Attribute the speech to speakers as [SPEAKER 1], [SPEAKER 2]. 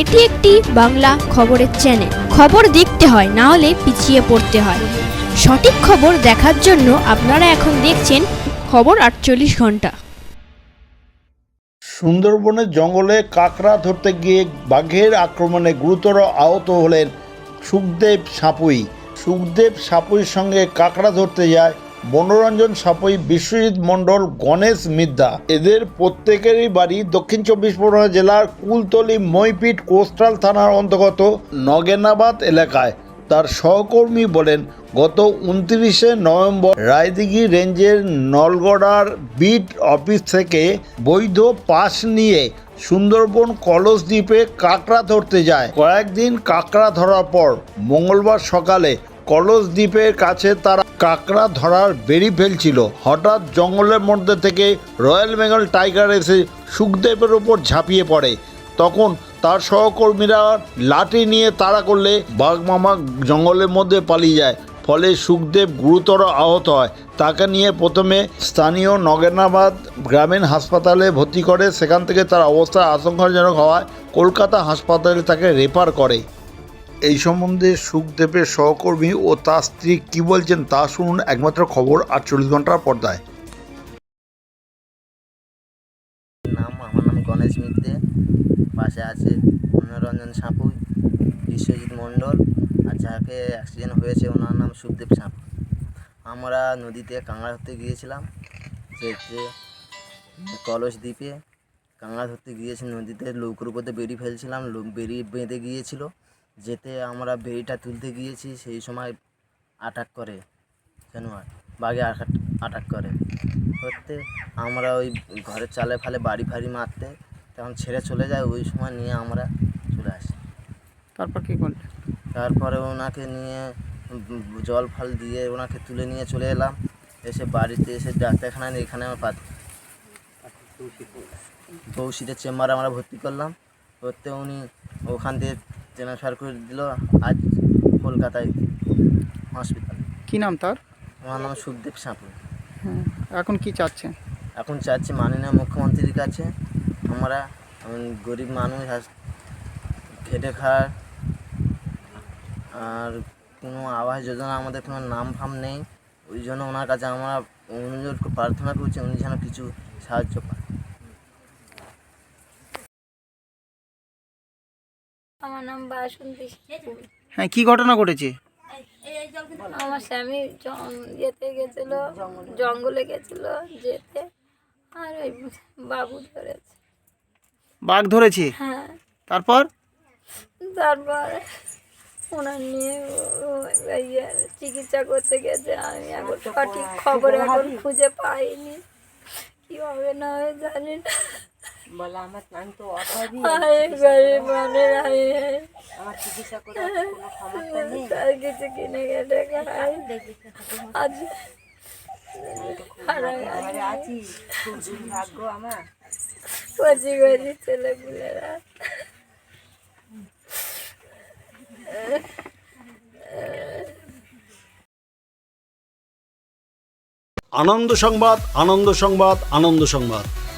[SPEAKER 1] এটি একটি বাংলা খবরের চ্যানেল খবর দেখতে হয়, না হলে পিছিয়ে পড়তে হয়। সঠিক খবর দেখার জন্য আপনারা এখন দেখছেন খবর আটচল্লিশ ঘণ্টা।
[SPEAKER 2] সুন্দরবনের জঙ্গলে কাকড়া ধরতে গিয়ে বাঘের আক্রমণে গুরুতর আহত হলেন সুখদেব সাপুই। সুখদেব সাপুইর সঙ্গে কাকড়া ধরতে যায় মনোরঞ্জন সাপই বিশ্বজিৎ মণ্ডল, গণেশ মিদ্যা এদের প্রত্যেকেরই বাড়ি দক্ষিণ চব্বিশ পরগনা জেলার কুলতলি, মইপিট, কোস্টাল থানার অন্তর্গত নগেনাবাদ এলাকায়। তার সহকর্মী বলেন, গত উনত্রিশে নভেম্বর রায়দিঘি রেঞ্জের নলগড়ার বিট অফিস থেকে বৈধ পাস নিয়ে সুন্দরবন কলস দ্বীপে কাঁকড়া ধরতে যায়। কয়েকদিন কাঁকড়া ধরার পর মঙ্গলবার সকালে কলস দ্বীপের কাছে তারা কাঁকড়া ধরার বেরি ফেলছিল। হঠাৎ জঙ্গলের মধ্যে থেকে রয়্যাল বেঙ্গল টাইগার এসে সুখদেবের ওপর ঝাঁপিয়ে পড়ে। তখন তার সহকর্মীরা লাঠি নিয়ে তাড়া করলে বাঘ মামা জঙ্গলের মধ্যে পালিয়ে যায়। ফলে সুখদেব গুরুতর আহত হয়। তাকে নিয়ে প্রথমে স্থানীয় নগেনাবাদ গ্রামীণ হাসপাতালে ভর্তি করে, সেখান থেকে তার অবস্থা আশঙ্কাজনক হওয়ায় কলকাতা হাসপাতালে তাকে রেফার করে। এই সম্বন্ধে সুখদেবের সহকর্মী ও তার স্ত্রী কী বলছেন তা শুনুন একমাত্র খবর আটচল্লিশ ঘণ্টার পর্দায়।
[SPEAKER 3] নাম, আমার নাম গণেশ মিত্রে পাশে আছে মনোরঞ্জন সাঁপুই বিশ্বজিৎ মণ্ডল, আর যাকে অ্যাক্সিডেন্ট হয়েছে ওনার নাম সুখদেব সাঁপুই আমরা নদীতে কাঁকড়া ধরতে গিয়েছিলাম যেতে কলস দ্বীপে কাঁকড়া ধরতে গিয়েছি, নদীতে লৌকোর উপরে বেরিয়ে ফেলছিলাম লো- বেরি বেঁধে গিয়েছিল। যেতে আমরা বেরিটা তুলতে গিয়েছি সেই সময় আটাক করে জানোয়ার বাঘে আটাক করে। করতে আমরা ওই ঘরের চালে ফালে বাড়ি ফাড়ি মারতে তখন ছেড়ে চলে যায় ওই সময় নিয়ে আমরা চলে আসি।
[SPEAKER 4] তারপর কী করলে
[SPEAKER 3] তারপরে ওনাকে নিয়ে জল ফল দিয়ে ওনাকে তুলে নিয়ে চলে এলাম। এসে বাড়িতে এসে ডাক্তারখানায় নিয়ে এখানে আমার পাত তৌসিদের চেম্বারে আমরা ভর্তি করলাম। করতে উনি ওখান থেকে ট্রান্সফার করে দিল আজ কলকাতায় হসপিটাল
[SPEAKER 4] কি নাম তার?
[SPEAKER 3] আমার নাম সুখদেব সাঁপুর
[SPEAKER 4] হ্যাঁ এখন কি চাচ্ছেন
[SPEAKER 3] এখন চাচ্ছি মাননীয় মুখ্যমন্ত্রীর কাছে আমরা গরিব মানুষ খেটে খাওয়ার আর কোনো আবাস যোজনা আমাদের কোনো নাম ফাম নেই। ওই জন্য ওনার কাছে আমরা অনুরোধ প্রার্থনা করছি উনি যেন কিছু সাহায্য পান
[SPEAKER 5] আমার নাম বাসন্তী।
[SPEAKER 4] হ্যাঁ কি ঘটনা ঘটেছে?
[SPEAKER 5] আমার স্বামী ইয়েতে গেছিল জঙ্গলে গেছিল যেতে আর ওই বাবু ধরেছে।
[SPEAKER 4] বাঘ ধরেছে?
[SPEAKER 5] হ্যাঁ।
[SPEAKER 4] তারপর?
[SPEAKER 5] তারপর ওনার নিয়ে চিকিৎসা করতে গেছে। আমি এখন সঠিক খবর এখন খুঁজে পাইনি। কি হবে না হবে জানি না।
[SPEAKER 6] বলে আমার আমি তো অভাবী।
[SPEAKER 5] আরে গরিব মানুষ আমি
[SPEAKER 6] আমার চিকিৎসা করার কোনো ক্ষমতা নেই।
[SPEAKER 5] কিছু কিনে কেটে আজ
[SPEAKER 6] আছি। খুব দুর্ভাগ্য আমার।
[SPEAKER 5] কচি কচি ছেলেপুলেরা।
[SPEAKER 2] আনন্দ সংবাদ আনন্দ সংবাদ আনন্দ সংবাদ।